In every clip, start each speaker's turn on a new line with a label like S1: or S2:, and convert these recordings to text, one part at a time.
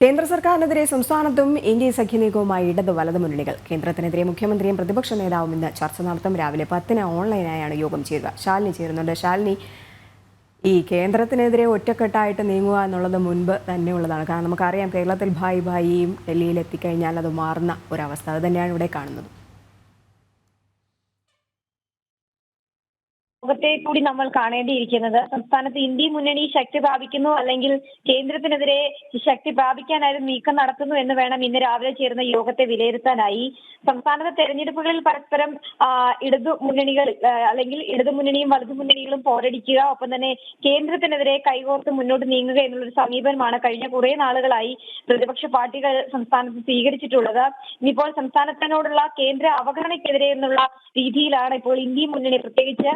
S1: കേന്ദ്ര സർക്കാരിനെതിരെ സംസ്ഥാനത്തും ഇന്ത്യ സഖ്യനീക്കവുമായി ഇടത് വലത് മുന്നണികൾ കേന്ദ്രത്തിനെതിരെ മുഖ്യമന്ത്രിയും പ്രതിപക്ഷ നേതാവും ഇന്ന് ചർച്ച നടത്തും. രാവിലെ പത്തിന് ഓൺലൈനായാണ് യോഗം ചേരുക. ശാലിനി ചേരുന്നുണ്ട്. ശാലിനി ഈ കേന്ദ്രത്തിനെതിരെ ഒറ്റക്കെട്ടായിട്ട് നീങ്ങുക എന്നുള്ളത് മുൻപ് തന്നെയുള്ളതാണ്. കാരണം നമുക്കറിയാം കേരളത്തിൽ ഭായി ഭായിയും ഡൽഹിയിൽ എത്തിക്കഴിഞ്ഞാൽ അത് മാറുന്ന ഒരവസ്ഥ. അത് തന്നെയാണ് ഇവിടെ കാണുന്നത്.
S2: ലോകത്തെ കൂടി നമ്മൾ കാണേണ്ടിയിരിക്കുന്നത്. സംസ്ഥാനത്ത് ഇന്ത്യ മുന്നണി ശക്തി പ്രാപിക്കുന്നു. അല്ലെങ്കിൽ കേന്ദ്രത്തിനെതിരെ ശക്തി പ്രാപിക്കാനായി നീക്കം നടത്തുന്നു എന്ന് വേണം ഇന്ന് രാവിലെ ചേർന്ന യോഗത്തെ വിലയിരുത്താനായി. സംസ്ഥാനത്തെ തെരഞ്ഞെടുപ്പുകളിൽ പരസ്പരം ഇടതു മുന്നണികൾ അല്ലെങ്കിൽ ഇടതു മുന്നണിയും വലതു മുന്നണികളും പോരടിക്കുക ഒപ്പം തന്നെ കേന്ദ്രത്തിനെതിരെ കൈകോർത്ത് മുന്നോട്ട് നീങ്ങുക എന്നുള്ളൊരു സമീപനമാണ് കഴിഞ്ഞ കുറെ നാളുകളായി പ്രതിപക്ഷ പാർട്ടികൾ സംസ്ഥാനത്ത് സ്വീകരിച്ചിട്ടുള്ളത്. ഇനിയിപ്പോൾ സംസ്ഥാനത്തിനോടുള്ള കേന്ദ്ര അവഗണനയ്ക്കെതിരെ എന്നുള്ള രീതിയിലാണ് ഇപ്പോൾ ഇന്ത്യ മുന്നണി പ്രത്യേകിച്ച്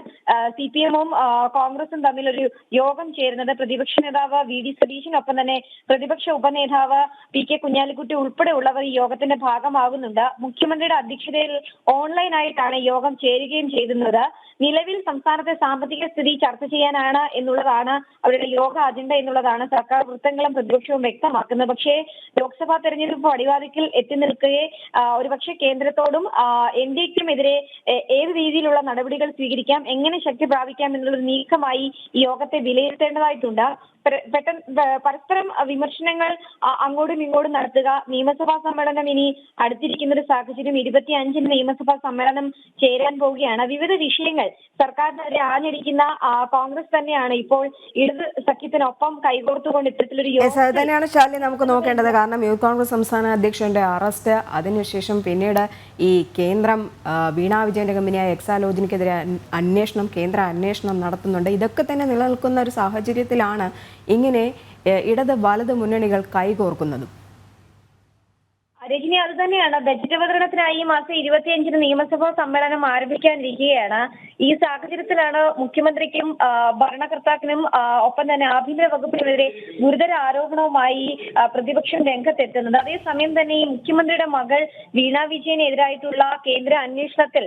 S2: സി പി എമ്മും കോൺഗ്രസും തമ്മിൽ ഒരു യോഗം ചേരുന്നത് പ്രതിപക്ഷ നേതാവ് വി ഡി സതീഷിനൊപ്പം തന്നെ പ്രതിപക്ഷ ഉപനേതാവ് പി കെ കുഞ്ഞാലിക്കുട്ടി ഉൾപ്പെടെയുള്ളവർ ഈ യോഗത്തിന്റെ ഭാഗമാകുന്നുണ്ട് മുഖ്യമന്ത്രിയുടെ അധ്യക്ഷതയിൽ ഓൺലൈനായിട്ടാണ് യോഗം ചേരുകയും ചെയ്യുന്നത് നിലവിൽ സംസ്ഥാനത്തെ സാമ്പത്തിക സ്ഥിതി ചർച്ച ചെയ്യാനാണ് എന്നുള്ളതാണ് അവരുടെ യോഗ അജണ്ട എന്നുള്ളതാണ് സർക്കാർ വൃത്തങ്ങളും പ്രതിപക്ഷവും വ്യക്തമാക്കുന്നത്. പക്ഷേ ലോക്സഭാ തെരഞ്ഞെടുപ്പ് അടിവാദിക്കിൽ എത്തി നിൽക്കുകയെ ഒരുപക്ഷെ കേന്ദ്രത്തോടും എൻ ഡി എക്കും എതിരെ ഏത് രീതിയിലുള്ള നടപടികൾ സ്വീകരിക്കാം എങ്ങനെ ശക്തി പ്രാപിക്കാം എന്നുള്ള നീക്കമായി യോഗത്തെ വിലയിരുത്തേണ്ടതായിട്ടുണ്ട്. പെട്ടെന്ന് പരസ്പരം വിമർശനങ്ങൾ അങ്ങോട്ടും ഇങ്ങോട്ടും നടത്തുക. നിയമസഭാ സമ്മേളനം ഇനി അടുത്തിരിക്കുന്ന ഒരു സാഹചര്യം ഇരുപത്തി അഞ്ചിന് നിയമസഭാ സമ്മേളനം ചേരാൻ പോവുകയാണ്. വിവിധ വിഷയങ്ങൾ സർക്കാരിനെതിരെ ആഞ്ഞടിക്കുന്ന കോൺഗ്രസ് തന്നെയാണ് ഇപ്പോൾ ഇടത് സഖ്യത്തിനൊപ്പം കൈകോർത്തുകൊണ്ട് ഇത്തരത്തിലൊരു
S1: തന്നെയാണ് ശാലി നമുക്ക് നോക്കേണ്ടത്. കാരണം യൂത്ത് കോൺഗ്രസ് സംസ്ഥാന അധ്യക്ഷന്റെ അറസ്റ്റ് അതിനുശേഷം പിന്നീട് ഈ കേന്ദ്രം വീണാ വിജയന്റെ കമ്പനിയായ എക്സാലോജിനിക്കെതിരെ അന്വേഷണം കേന്ദ്ര അന്വേഷണം നടത്തുന്നുണ്ട്. ഇതൊക്കെ തന്നെ നിലനിൽക്കുന്ന ഒരു സാഹചര്യത്തിലാണ് ഇങ്ങനെ ഇടത് വലത് മുന്നണികൾ കൈകോർക്കുന്നതും.
S2: രജനി അത് തന്നെയാണ്. ബജറ്റ് അവതരണത്തിനായി ഈ മാസം ഇരുപത്തിയഞ്ചിന് നിയമസഭാ സമ്മേളനം ആരംഭിക്കാനിരിക്കുകയാണ്. ഈ സാഹചര്യത്തിലാണ് മുഖ്യമന്ത്രിക്കും ഭരണകർത്താക്കനും ഒപ്പം തന്നെ ആഭ്യന്തര വകുപ്പിനെതിരെ ഗുരുതര ആരോപണവുമായി പ്രതിപക്ഷം രംഗത്തെത്തുന്നത്. അതേസമയം തന്നെ ഈ മുഖ്യമന്ത്രിയുടെ മകൾ വീണ വിജയനെതിരായിട്ടുള്ള കേന്ദ്ര അന്വേഷണത്തിൽ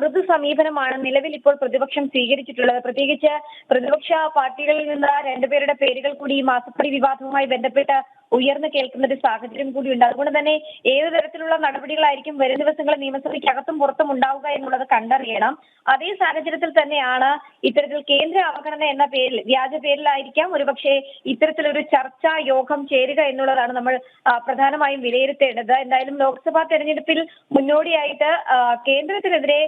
S2: മൃദു സമീപനമാണ് നിലവിൽ ഇപ്പോൾ പ്രതിപക്ഷം സ്വീകരിച്ചിട്ടുള്ളത്. പ്രത്യേകിച്ച് പ്രതിപക്ഷ പാർട്ടികളിൽ നിന്ന് രണ്ടുപേരുടെ പേരുകൾ കൂടി ഈ മാസപ്പടി വിവാദവുമായി ബന്ധപ്പെട്ട് ഉയർന്നു കേൾക്കുന്ന ഒരു സാഹചര്യം കൂടിയുണ്ട് അതുകൊണ്ട് തന്നെ ഏത് തരത്തിലുള്ള നടപടികളായിരിക്കും വരും ദിവസങ്ങളിൽ നിയമസഭയ്ക്കകത്തും പുറത്തും ഉണ്ടാവുക എന്നുള്ളത് കണ്ടറിയണം. അതേ സാഹചര്യത്തിൽ തന്നെയാണ് ഇത്തരത്തിൽ കേന്ദ്ര അവഗണന എന്ന പേരിൽ വ്യാജ പേരിലായിരിക്കാം ഒരുപക്ഷെ ഇത്തരത്തിലൊരു ചർച്ചാ യോഗം ചേരുക എന്നുള്ളതാണ് നമ്മൾ പ്രധാനമായും വിലയിരുത്തേണ്ടത്. എന്തായാലും ലോക്സഭാ തെരഞ്ഞെടുപ്പിൽ മുന്നോടിയായിട്ട് കേന്ദ്രത്തിനെതിരെ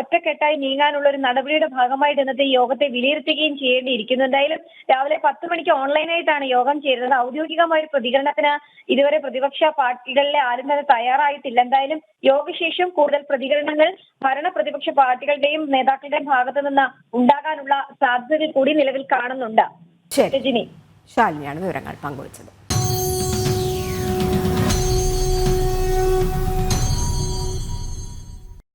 S2: ഒറ്റക്കെട്ടായി നീങ്ങാനുള്ള ഒരു നടപടിയുടെ ഭാഗമായിട്ട് ഇന്നത്തെ യോഗത്തെ വിലയിരുത്തുകയും ചെയ്യേണ്ടിയിരിക്കുന്നു. എന്തായാലും രാവിലെ പത്ത് മണിക്ക് ഓൺലൈനായിട്ടാണ് യോഗം ചേരുന്നത്. ഔദ്യോഗികമായ ഒരു പ്രതികരണത്തിന് ഇതുവരെ പ്രതിപക്ഷ പാർട്ടികളിലെ ആരും തന്നെ തയ്യാറായിട്ടില്ല. എന്തായാലും യോഗശേഷം കൂടുതൽ പ്രതികരണങ്ങൾ ഭരണ പ്രതിപക്ഷ പാർട്ടികളുടെയും നേതാക്കളുടെയും ഭാഗത്തു നിന്ന് ഉണ്ടാകാനുള്ള സാധ്യതകൾ കൂടി നിലവിൽ കാണുന്നുണ്ട്.
S1: ശരി.
S2: രജനി.
S1: ശാലിനിയാണ് വിവരങ്ങൾ പങ്കുവച്ചത്.